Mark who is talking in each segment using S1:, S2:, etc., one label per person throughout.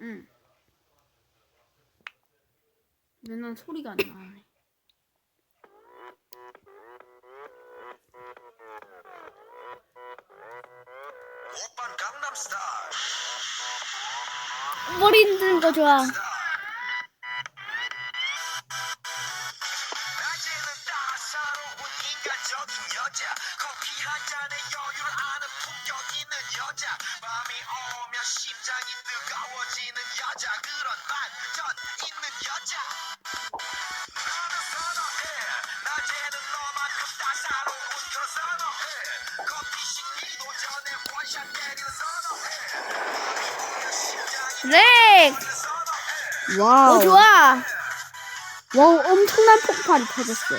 S1: 응. 맨날 소리가 안 나네.
S2: 머리 흔드는 거 좋아.
S3: 커피 한 잔에 여유를 아는 품격 있는 여자 심장이
S2: 렉!
S1: 와우.
S2: 어, 좋아.
S1: 와우, 엄청난 폭발이 터졌어.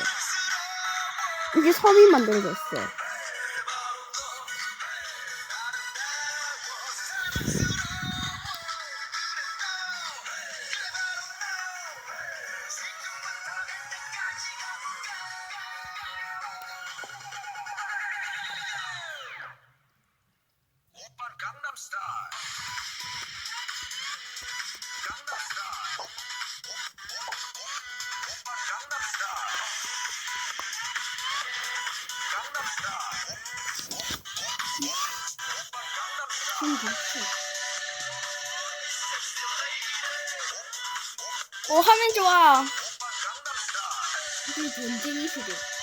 S1: 이게 섬이 만들어졌어.
S2: 어, 화면 좋아.
S1: 이게 전쟁이 시대.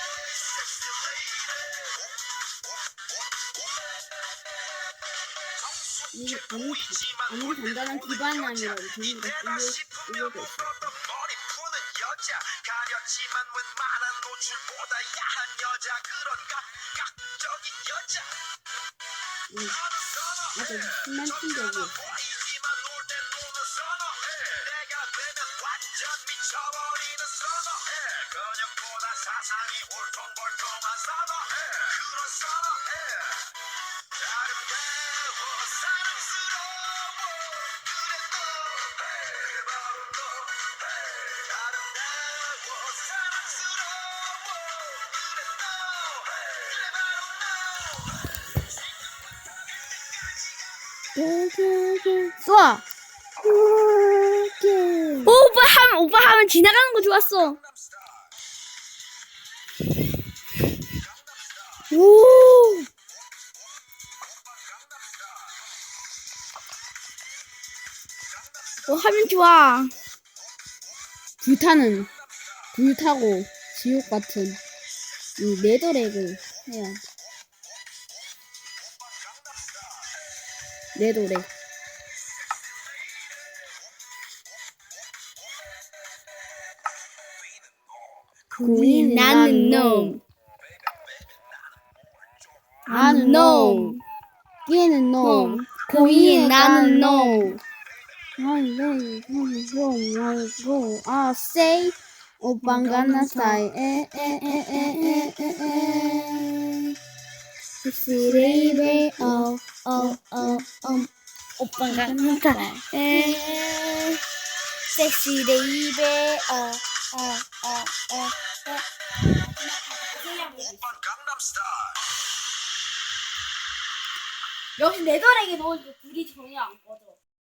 S1: 이게 아무, 아무리 단단한 기반이 뚫려,
S3: 싶으면
S1: 뚫려져 있어.
S3: 푸는 여자. 가렸지만 웬만한 노출보다 야한 여자. 그
S1: 쏘아!
S2: 오, 오빠 하면, 오빠 하면 지나가는 거 좋았어. 오! 오, 화면 좋아.
S1: 불타는 불타고 지옥 같은 이 네더렉을 해야 돼. 네더렉.
S2: 고인 나는 놈.
S1: 나는 놈. 얘는 놈.
S2: 고인 나는 놈.
S1: 나는 놈. 나는 놈. 나는 놈. 아, say. 오빤 가나 스타일. 에에에에에에에.
S2: 섹시 베이베 어 어어어. 오빠가 눈다. 에 섹시 베이베. 어어어어.
S3: 강남스타일
S2: 역시 네더렉이 넣으니까 불이 전혀 안 꺼져